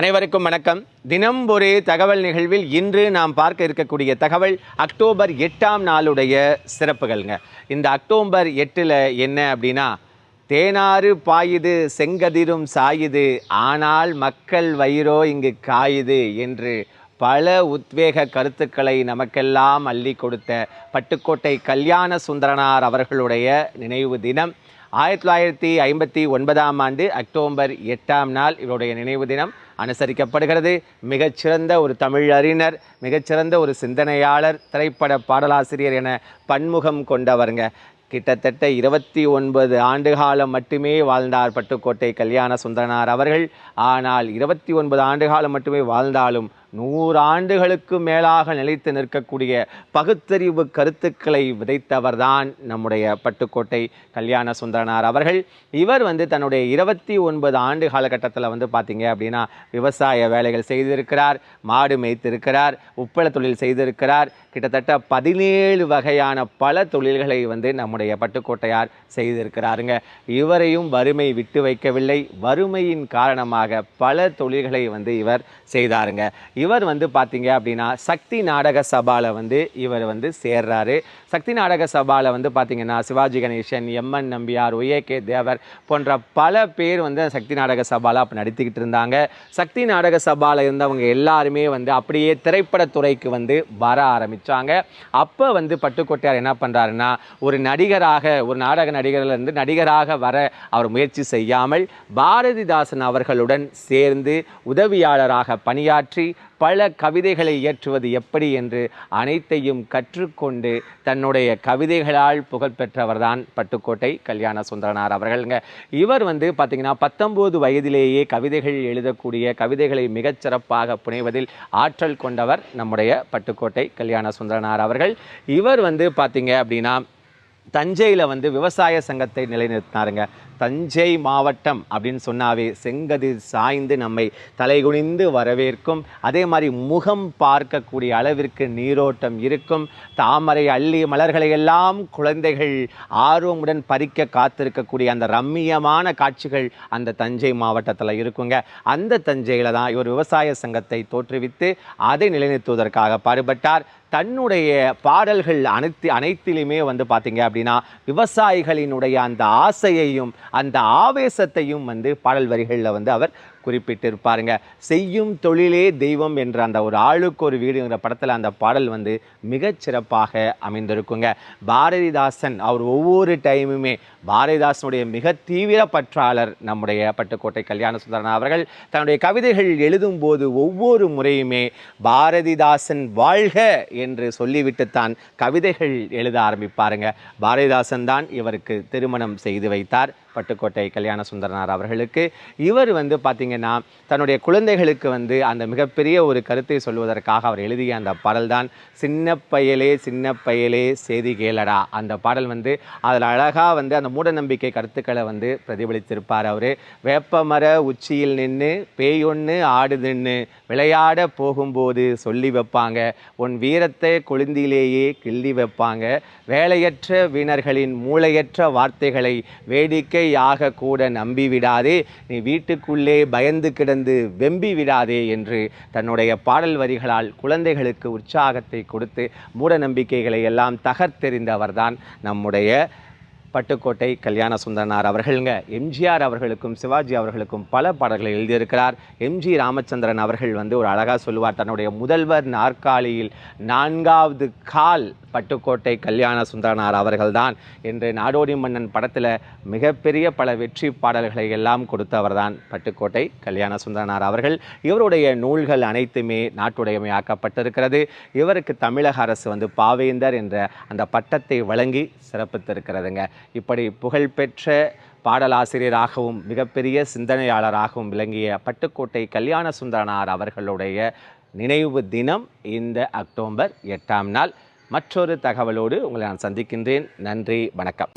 அனைவருக்கும் வணக்கம். தினம் ஒரு தகவல் நிகழ்வில் இன்று நாம் பார்க்க இருக்கக்கூடிய தகவல் அக்டோபர் எட்டாம் நாளுடைய சிறப்புகள்ங்க. இந்த அக்டோபர் எட்டில் என்ன அப்படின்னா தேனாறு பாயுது செங்கதிரும் சாயுது ஆனால் மக்கள் வயிறோ இங்கு காயுது என்று பல உத்வேக கருத்துக்களை நமக்கெல்லாம் அள்ளி கொடுத்த பட்டுக்கோட்டை கல்யாண சுந்தரனார் அவர்களுடைய நினைவு தினம். ஆயிரத்தி தொள்ளாயிரத்தி ஐம்பத்தி ஒன்பதாம் ஆண்டு அக்டோபர் எட்டாம் நாள் இவருடைய நினைவு தினம். அனுசரிக்கப்படுகிறது. மிகச்சிறந்த ஒரு தமிழ் அறிஞர் மிகச்சிறந்த ஒரு சிந்தனையாளர் திரைப்பட பாடலாசிரியர் என பன்முகம் கொண்டவருங்க. கிட்டத்தட்ட இருபத்தி ஒன்பது ஆண்டு காலம் மட்டுமே வாழ்ந்தார் பட்டுக்கோட்டை கல்யாண சுந்தரனார் அவர்கள். ஆனால் இருபத்தி ஒன்பது ஆண்டு காலம் மட்டுமே வாழ்ந்தாலும் நூறு ஆண்டுகளுக்கு மேலாக நிலைத்து நிற்கக்கூடிய பகுத்தறிவு கருத்துக்களை விதைத்தவர்தான் நம்முடைய பட்டுக்கோட்டை கல்யாண சுந்தரனார் அவர்கள். இவர் வந்து தன்னுடைய இருபத்தி ஒன்பது ஆண்டு காலகட்டத்தில் வந்து பார்த்தீங்க அப்படின்னா விவசாய வேலைகள் செய்திருக்கிறார் மாடு மேய்த்திருக்கிறார் உப்பள தொழில் செய்திருக்கிறார். கிட்டத்தட்ட பதினேழு வகையான பல தொழில்களை வந்து நம்முடைய பட்டுக்கோட்டையார் செய்திருக்கிறாருங்க. இவரையும் வறுமை விட்டு வைக்கவில்லை. வறுமையின் காரணமாக பல தொழில்களை வந்து இவர் செய்தாருங்க. இவர் வந்து பார்த்தீங்க அப்படின்னா சக்தி நாடக சபாவில் வந்து இவர் வந்து சேர்றாரு. சக்தி நாடக சபாவில் வந்து பார்த்தீங்கன்னா Sivaji Ganesan M N Nambiar Y A K Thevar போன்ற பல பேர் வந்து சக்தி நாடக சபாவில் அப்போ நடித்துக்கிட்டு இருந்தாங்க. சக்தி நாடக சபாவில் இருந்தவங்க எல்லாருமே வந்து அப்படியே திரைப்படத்துறைக்கு வந்து வர ஆரம்பித்தாங்க அப்போ வந்து பட்டுக்கோட்டையார் என்ன பண்ணுறாருன்னா ஒரு நடிகராக ஒரு நாடக நடிகர்லேருந்து நடிகராக வர அவர் முயற்சி செய்யாமல் பாரதிதாசன் அவர்களுடன் சேர்ந்து உதவியாளராக பணியாற்றி பல கவிதைகளை இயற்றுவது எப்படி என்று அனைத்தையும் கற்றுக்கொண்டு தன்னுடைய கவிதைகளால் புகழ்பெற்றவர்தான் பட்டுக்கோட்டை கல்யாண சுந்தரனார் அவர்களுங்க. இவர் வந்து பார்த்திங்கன்னா பத்தொம்போது வயதிலேயே கவிதைகள் எழுதக்கூடிய கவிதைகளை மிகச்சிறப்பாக புனைவதில் ஆற்றல் கொண்டவர் நம்முடைய பட்டுக்கோட்டை கல்யாண சுந்தரனார் அவர்கள். இவர் வந்து பார்த்திங்க அப்படின்னா தஞ்சையில் வந்து விவசாய சங்கத்தை நிலைநிறுத்தினாருங்க. தஞ்சை மாவட்டம் அப்படின்னு சொன்னாவே செங்கதிர் சாய்ந்து நம்மை தலைகுனிந்து வரவேற்கும். அதே மாதிரி முகம் பார்க்கக்கூடிய அளவிற்கு நீரோட்டம் இருக்கும். தாமரை அள்ளி மலர்களை எல்லாம் குழந்தைகள் ஆர்வமுடன் பறிக்க காத்திருக்கக்கூடிய அந்த ரம்மியமான காட்சிகள் அந்த தஞ்சை மாவட்டத்தில் இருக்குங்க. அந்த தஞ்சையில் தான் இவர் விவசாய சங்கத்தை தோற்றுவித்து அதை நிலைநிறுத்துவதற்காக பாடுபட்டார். தன்னுடைய பாடல்கள் அனைத்து அனைத்திலுமே வந்து பார்த்தீங்க அப்படின்னா விவசாயிகளினுடைய அந்த ஆசையையும் அந்த ஆவேசத்தையும் வந்து பாடல் வரிகளில் வந்து அவர் குறிப்பிட்டிருப்பாருங்க. செய்யும் தொழிலே தெய்வம் என்ற அந்த ஒரு ஆளுக்கு ஒரு வீடுங்கிற படத்தில் அந்த பாடல் வந்து மிகச்சிறப்பாக அமைந்திருக்குங்க. பாரதிதாசன் அவர் ஒவ்வொரு டைமுமே பாரதிதாசனுடைய மிக தீவிர பற்றாளர் நம்முடைய பட்டுக்கோட்டை கல்யாண சுந்தரன் அவர்கள் தன்னுடைய கவிதைகள் எழுதும்போது ஒவ்வொரு முறையுமே பாரதிதாசன் வாழ்க என்று சொல்லிவிட்டுத்தான் கவிதைகள் எழுத ஆரம்பிப்பாருங்க. பாரதிதாசன் தான் இவருக்கு திருமணம் செய்து வைத்தார். பட்டுக்கோட்டை கல்யாண சுந்தரனார் அவர்களுக்கு இவர் வந்து பார்த்திங்கன்னா தன்னுடைய குழந்தைகளுக்கு வந்து அந்த மிகப்பெரிய ஒரு கருத்தை சொல்வதற்காக அவர் எழுதிய அந்த பாடல் தான் சின்ன பயலே சின்ன பயலே செய்தி கேளடா. அந்த பாடல் வந்து அதில் அழகாக வந்து அந்த மூடநம்பிக்கை கருத்துக்களை வந்து பிரதிபலித்திருப்பார் அவர். வேப்பமர உச்சியில் நின்று பேயொன்று ஆடுதுன்னு விளையாட போகும்போது சொல்லி வைப்பாங்க. உன் வீரத்தை கொழுந்திலேயே கிள்ளி வைப்பாங்க. வேலையற்ற வீணர்களின் மூளையற்ற வார்த்தைகளை வேடிக்கை ஆக கூட நம்பி விடாதே நீ வீட்டுக்குள்ளே பயந்து கிடந்து வெம்பி விடாதே என்று தன்னுடைய பாடல் வரிகளால் குழந்தைகளுக்கு உற்சாகத்தை கொடுத்து மூட நம்பிக்கைகளை எல்லாம் தகர்த்தெறிந்தவர்தான் நம்முடைய பட்டுக்கோட்டை கல்யாண சுந்தரனார் அவர்களுங்க. எம்ஜிஆர் அவர்களுக்கும் சிவாஜி அவர்களுக்கும் பல பாடல்களை எழுதியிருக்கிறார். எம்ஜி ராமச்சந்திரன் அவர்கள் வந்து ஒரு அழகாக சொல்லுவார். தன்னுடைய முதல்வர் நாற்காலியில் நான்காவது கால் பட்டுக்கோட்டை கல்யாண சுந்தரனார் அவர்கள்தான். என்று நாடோடி மன்னன் படத்தில் மிகப்பெரிய பல வெற்றி பாடல்களை எல்லாம் கொடுத்தவர் தான் பட்டுக்கோட்டை கல்யாண சுந்தரனார் அவர்கள். இவருடைய நூல்கள் அனைத்துமே நாட்டுடையமையாக்கப்பட்டிருக்கிறது இவருக்கு தமிழக அரசு வந்து பாவேந்தர் என்ற அந்த பட்டத்தை வழங்கி சிறப்பித்திருக்கிறதுங்க. இப்படி புகழ்பெற்ற பாடலாசிரியராகவும் மிகப்பெரிய சிந்தனையாளராகவும் விளங்கிய பட்டுக்கோட்டை கல்யாண சுந்தரனார் அவர்களுடைய நினைவு தினம் இந்த அக்டோபர் எட்டாம் நாள். மற்றொரு தகவலோடு உங்களை நான் சந்திக்கின்றேன். நன்றி வணக்கம்.